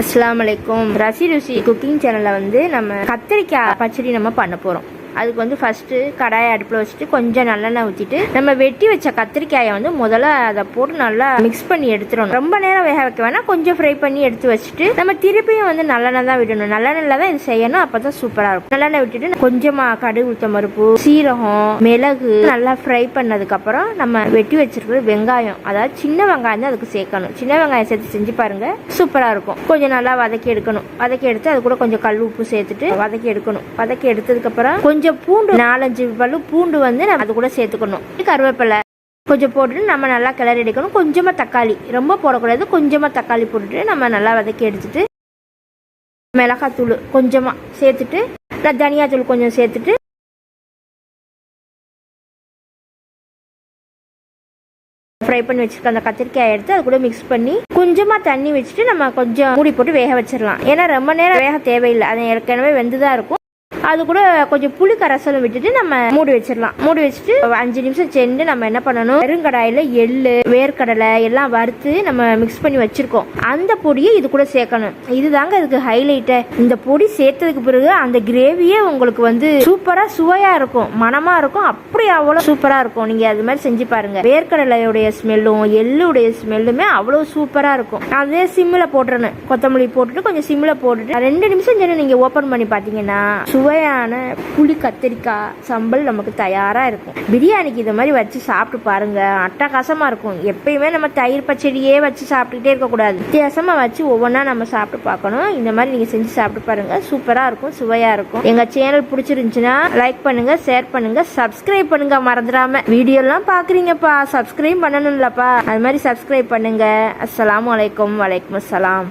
அஸ்லாம் அலைக்கும். ரசி ருசி குக்கிங் சேனலில் வந்து நம்ம கத்திரிக்காய் பச்சடி நம்ம பண்ண போகிறோம் அதுக்கு வந்து ஃபஸ்ட்டு கடாயை அடுப்பில் வச்சுட்டு கொஞ்சம் நல்லெண்ணெய் ஊற்றிட்டு நம்ம வெட்டி வச்ச கத்திரிக்காயை வந்து முதல்ல அதை போட்டு நல்லா மிக்ஸ் பண்ணி எடுத்துடணும். ரொம்ப நேரம் வேக வைக்க வேணாம். கொஞ்சம் ஃப்ரை பண்ணி எடுத்து வச்சுட்டு நம்ம திருப்பியும் வந்து நல்லெண்ணெய் தான் விடணும். நல்லெண்ணெயில் தான் இது செய்யணும். அப்போ தான் சூப்பராக இருக்கும். நல்லெண்ணெய் விட்டுட்டு கொஞ்சமாக கடுகு உளுத்தம் பருப்பு சீரகம் மிளகு நல்லா ஃப்ரை பண்ணதுக்கப்புறம் நம்ம வெட்டி வச்சிருக்கிற வெங்காயம் அதாவது சின்ன வெங்காயம் தான் அதுக்கு சேர்க்கணும். சின்ன வெங்காயம் சேர்த்து செஞ்சு பாருங்கள் சூப்பராக இருக்கும். கொஞ்சம் நல்லா வதக்கி எடுக்கணும். வதக்கி எடுத்து அது கூட கொஞ்சம் கல் உப்பு சேர்த்துட்டு வதக்கி எடுக்கணும். வதக்கி எடுத்ததுக்கப்புறம் கொஞ்சம் கொஞ்சம் பூண்டு நாலஞ்சு பல்லு பூண்டு வந்து நம்ம அது கூட சேர்த்துக்கணும். கருவேப்பிலை. கொஞ்சம் போட்டுட்டு நம்ம நல்லா கிளறி எடுக்கணும். கொஞ்சமாக தக்காளி. ரொம்ப போடக்கூடாது. கொஞ்சமாக தக்காளி போட்டுட்டு நம்ம நல்லா வதக்கி எடுத்துட்டு மிளகாத்தூள் கொஞ்சமாக சேர்த்துட்டு நான் தனியாத்தூள் கொஞ்சம் சேர்த்துட்டு ஃப்ரை பண்ணி வச்சுருக்க அந்த கத்திரிக்காயை எடுத்து அது கூட மிக்ஸ் பண்ணி கொஞ்சமாக தண்ணி வச்சுட்டு நம்ம கொஞ்சம் மூடி போட்டு வேக வச்சிடலாம். ஏன்னா ரொம்ப நேரம் வேக தேவையில்லை. அது ஏற்கனவே வெந்து தான் இருக்கும். அது கூட கொஞ்சம் புளி கரைசலும் விட்டுட்டு நம்ம மூடி வச்சிடலாம். மூடி வச்சுட்டு அஞ்சு நிமிஷம் சென்று நம்ம என்ன பண்ணணும்? வெறுங்கடாயில் எள்ளு வேர்க்கடலை எல்லாம் வறுத்து நம்ம மிக்ஸ் பண்ணி வச்சிருக்கோம். அந்த பொடியை இது கூட சேர்க்கணும். இதுதாங்க இதுக்கு ஹைலைட்டை இந்த பொடி சேர்த்ததுக்கு பிறகு அந்த கிரேவியே உங்களுக்கு வந்து சூப்பராக சுவையாக இருக்கும். மனமாக இருக்கும். அப்படி அவ்வளோ சூப்பராக இருக்கும். நீங்கள் அது மாதிரி செஞ்சு பாருங்க. வேர்க்கடலையுடைய ஸ்மெல்லும் எள்ளுடைய ஸ்மெல்லுமே அவ்வளோ சூப்பராக இருக்கும். அதே சிம்மில் போட்டுறணும் கொத்தமல்லி போட்டுட்டு கொஞ்சம் சிம்மில் போட்டுட்டு ரெண்டு நிமிஷம் சென்று நீங்கள் ஓப்பன் பண்ணி பார்த்தீங்கன்னா சுவையான புளி கத்திரிக்காய் சம்பல் நமக்கு தயாராக இருக்கும். பிரியாணிக்கு இதை மாதிரி வச்சு சாப்பிட்டு பாருங்க. அட்டகாசமாக இருக்கும். எப்பயுமே நம்ம தயிர் பச்சடியே வச்சு சாப்பிட்டுக்கிட்டே இருக்கக்கூடாது வித்தியாசமாக வச்சு ஒவ்வொன்றா நம்ம சாப்பிட்டு பார்க்கணும். இந்த மாதிரி நீங்கள் செஞ்சு சாப்பிட்டு பாருங்க. சூப்பராக இருக்கும். சுவையாக இருக்கும். எங்கள் சேனல் பிடிச்சிருந்துச்சுன்னா லைக் பண்ணுங்க ஷேர் பண்ணுங்க சப்ஸ்கிரைப் பண்ணுங்க மறந்துடாம. வீடியோலாம் பார்க்குறீங்கப்பா சப்ஸ்கிரைப் பண்ணணும்லப்பா அது மாதிரி சப்ஸ்கிரைப் பண்ணுங்க. அஸ்ஸலாமு வலைக்கம் வலைக்கம் அஸ்ஸலாம்.